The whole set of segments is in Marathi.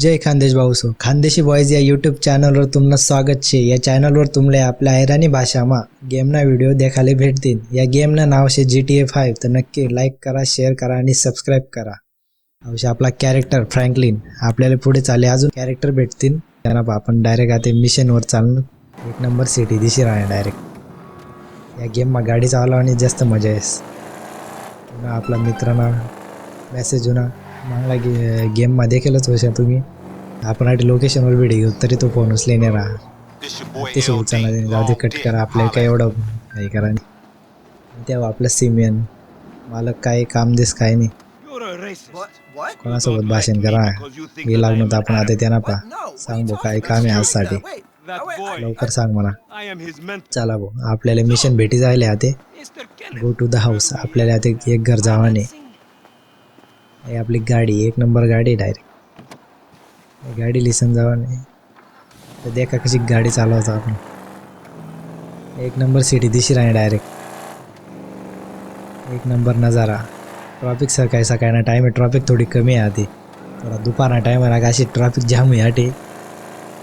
जय खानदेश भाऊसो खानदेशी बॉयज या यूट्यूब चॅनलवर तुम्हाला स्वागत छे. या चॅनलवर तुम्हाला आपल्या अहिराणी भाषामा गेमना व्हिडिओ देखाले भेटतील. या गेमना नाव शे जी टी ए फाईव्ह तर नक्की लाईक करा शेअर करा आणि सबस्क्राईब करा. अवश्य आपला कॅरेक्टर फ्रँकलिन आपल्याला पुढे चाले अजून कॅरेक्टर भेटतील. त्यांना आपण डायरेक्ट आता मिशनवर चालणं एक नंबर सिटी दिशी राहणे डायरेक्ट या गेममा गाडी चालवा आणि जास्त मजा येस. आपला मित्रांना मेसेज होणार. मला गे गेममध्ये केलंच होशा तुम्ही. आपण आठ लोकेशनवर व्हिडिओ घेऊ तरी तो फोन उचलेने राहा ते सोबत जाऊ दे कट करा. आपल्याला काय एवढं नाही करा नाही तेव्हा आपलं सिमियन मालक काय काम देस काय नाही. कोणासोबत भाषण करा. हे लागलं तर आपण आता त्यांना पहा. सांग are भाऊ काय काम आहे आजसाठी. लवकर सांग मला. चला भाऊ आपल्याला मिशन भेटी जायला आता. गो टू द हाऊस आपल्याला आता एक घर जावाने हे आपली गाडी एक नंबर गाडी डायरेक्ट गाडी लिसन जावाने तर देखा कशी गाडी चालवायचा आपण. एक नंबर सिटी दिशी राहणे डायरेक्ट एक नंबर नजारा. ट्रॉफिक सकाळी सकाळी ना टाईम आहे. ट्रॉफिक थोडी कमी आहे आधी. थोडा दुपारना टाईम आहे. ना अशी ट्रॉफिक जाम आहे आटे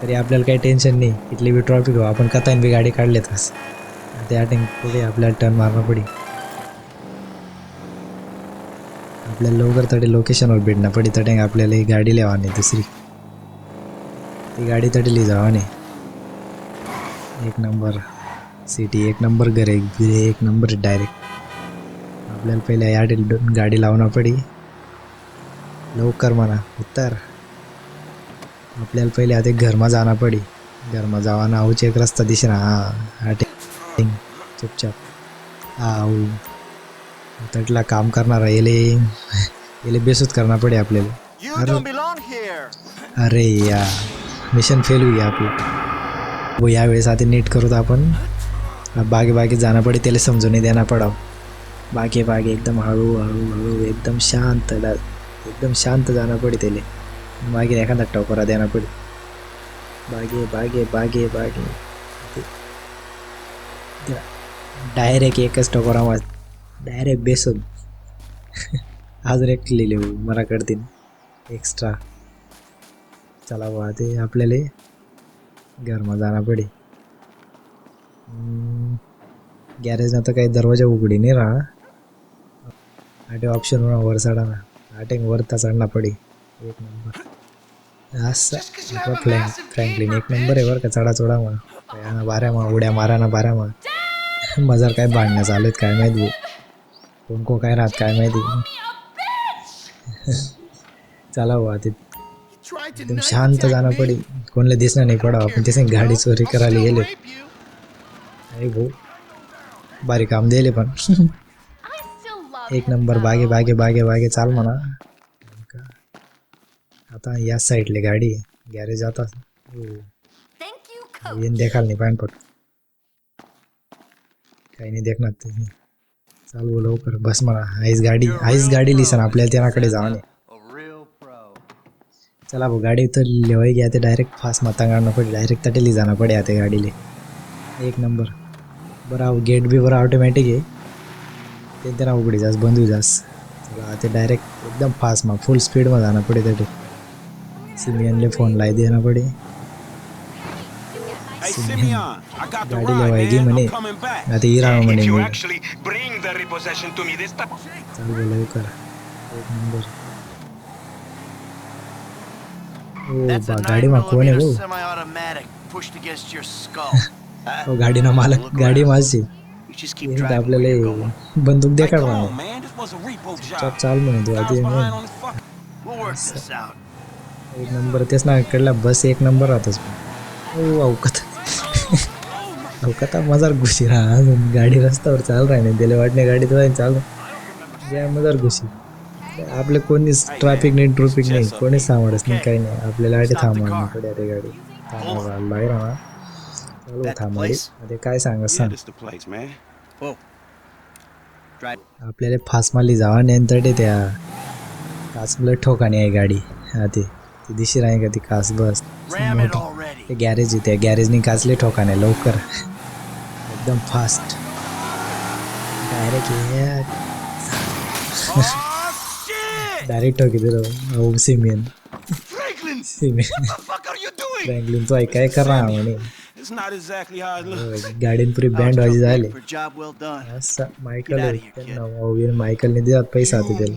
तरी आपल्याला काही टेन्शन नाही. इथली बी ट्रॉफिक हो आपण कथाईन बी गाडी काढलेत त्या आटेन पुढे आपल्याला टर्न मारणं पडी आपल्याला लवकर तडे लोकेशनवर भेटणं. पडी तडे आपल्याला ही गाडी लिहावा नाही दुसरी. ती गाडी तडली जावा नाही एक नंबर सिटी एक नंबर घर एक घरे एक नंबर डायरेक्ट आपल्याला पहिले या गाडी लावणं पडी. लवकर म्हणा उत्तर. आपल्याला पहिले आता घरमा जाणं पडी. घरमा जावाना आऊची एक रस्ता दिसे ना हा हा चुपचाप. आऊ. तटला काम करणारा येले. येले बेसूत करणं पडे आपल्याला. अरे. अरे या. मिशन फेल होई आपलं. वो यावेळेस आता नीट करू तर आपण. बागे बागे जाणं पडे त्याला समजून नाही देणं पडाव. बागे बागे एकदम हळू हळू हळू एकदम शांत एकदम शांत जाणं पडे त्याला. मागे एखादा टोकरा देणं पडे. बागे बागे बागे बागे. डायरेक्ट एकच टोकरा वाज डायरेक्ट बेसन. आज रेक्ट लिहिले मला कडतील एक्स्ट्रा चला बुवा ते आपल्याला घरमा जाणं पडे गॅरेजनं तर काही दरवाजा उघडी नाही राहा आटे ऑप्शन वर चढा ना. आटे वरता चढना पडे एक नंबर असं फ्लॅन फ्रँकलिन एक नंबर आहे बरं का चढा चढा मग बाऱ्या मग उड्या मारा ना बाऱ्या मग मजार काय भांडण्या चालू आहेत काय माहिती कोण काय राहत काय माहिती चला बुवा ते एकदम शांत जाणं. पडी कोणला दिसणं नाही पडा आपण त्याने गाडी चोरी करायला गेले. अरे भाऊ बारी काम दिले पण एक नंबर. बागे बागे बागे बागे चाल म्हणा आता या साईडले गाडी गॅरेज आता. येऊन देखाल नाही पाहिजे पट काही नाही देखणार ते चालवू लवकर. बस म्हणा आईस गाडी आईस गाडी लिसन आपल्याला त्याकडे जावं नाही चला भाऊ गाडी तर लेवाई घ्या ते डायरेक्ट फास्ट मातांगाडणं पडे डायरेक्ट तटेली जाणं पडे आता गाडीले. एक नंबर बरं गेट बी बरं ऑटोमॅटिक आहे. ते त्यांना उघडी जास बंद होई जास. चला ते डायरेक्ट एकदम फास्ट मग फुल स्पीडमध्ये जाणं पडे तटे. सिमियनले फोन लाई देणं पडे. गाडीना मालक गाडी मागची विशीस की आपल्या लय बंदूक देखा चाल म्हणे एक नंबर तेच ना इकडला बस एक नंबर हातच हो वा अवकता मजार घुशी राहा अजून गाडी रस्त्यावर चाल राही नाही त्याला वाटणे गाडी तर चाल. द्या मजार घुशी. आपलं कोणीच ट्रॅफिक नाही ट्रॉफिक नाही कोणीच सामारच नाही काही नाही. आपल्याला आधी पडे ते गाडी. थांबवा बाहेर राहा चालू थांबवाडी ते काय सांगा सांग. आपल्याला फासमाली जावा नंतर ते त्या कासबला ठोकाणी आहे गाडी. हा ते ती दिशी राही का ती कास बस. रेडी गॅरेज इथे गॅरेज निघाचले ठोकाने लवकर. एकदम फास्ट डायरेक्ट डायरेक्ट ठोके तिथं. ओम सिमियन बँगलिन तू ऐकाय कर ना म्हणे. गाडीन पुरी बँड वाजी झाले. मायकल मायकलने दिला पैसा तिथे.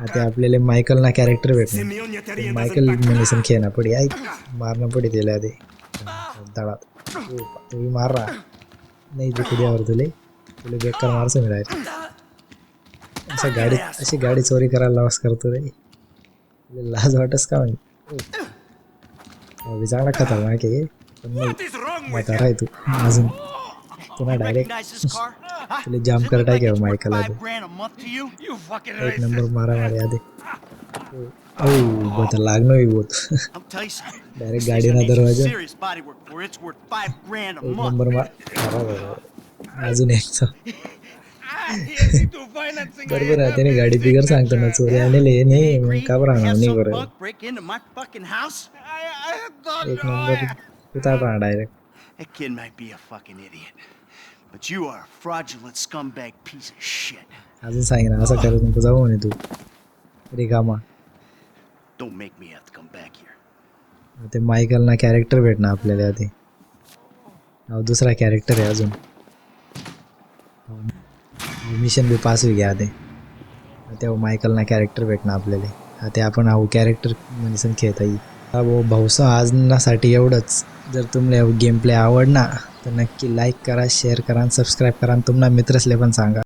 आता. आपल्याला मायकल ना कॅरेक्टर भेटणार. मायकल. मेडिसिन खेळणं पडी ऐक मारणं पडी त्याला ते दळात. तुम्ही मारा नाही ते कुड्यावर तुले. तुला बेकार मारसं मिळायचं असं गाडी अशी गाडी चोरी करायला लावास करतो रे. तुला लाज वाटस का म्हणजे चांगला खतरनाक आहे. पण नाही. तू. अजून. पुन्हा डायरेक्ट तुला जाम कर month to you? you fucking एक? नंबर मारा मारे आधी ओ बता लागनो ही बहुत. डायरेक्ट गाडी ना दरवाजा एक. नंबर मारा अजून एक Ah, financing. बरोबर आहे त्याने गाडी बिगर सांगतो ना चोरी आणले नाही मग का राहणार have नाही बरं एक. नंबर राहा direct That kid might be a fucking idiot, but you are a fraudulent scumbag piece of shit. अजून सांगितलं असं करत नको जाऊ म्हणे तू रिकामा Don't make me have to come back here. ते मायकल ना कॅरेक्टर भेटणार आपल्याला आधी. अहो दुसरा कॅरेक्टर आहे अजून. मिशन बी पास होई घ्या आधी. तेव्हा मायकल ना कॅरेक्टर भेटणार आपल्याला. हा ते आपण हा कॅरेक्टर म्हणजे खेळता येईल हा भाऊ भाऊसा आजनासाठी एवढंच. जर तुम्हाला गेम प्ले आवडना तर नक्की लाईक करा शेअर करा आणि सबस्क्राईब करा. आणि तुम्हाला मित्रसले पण सांगा.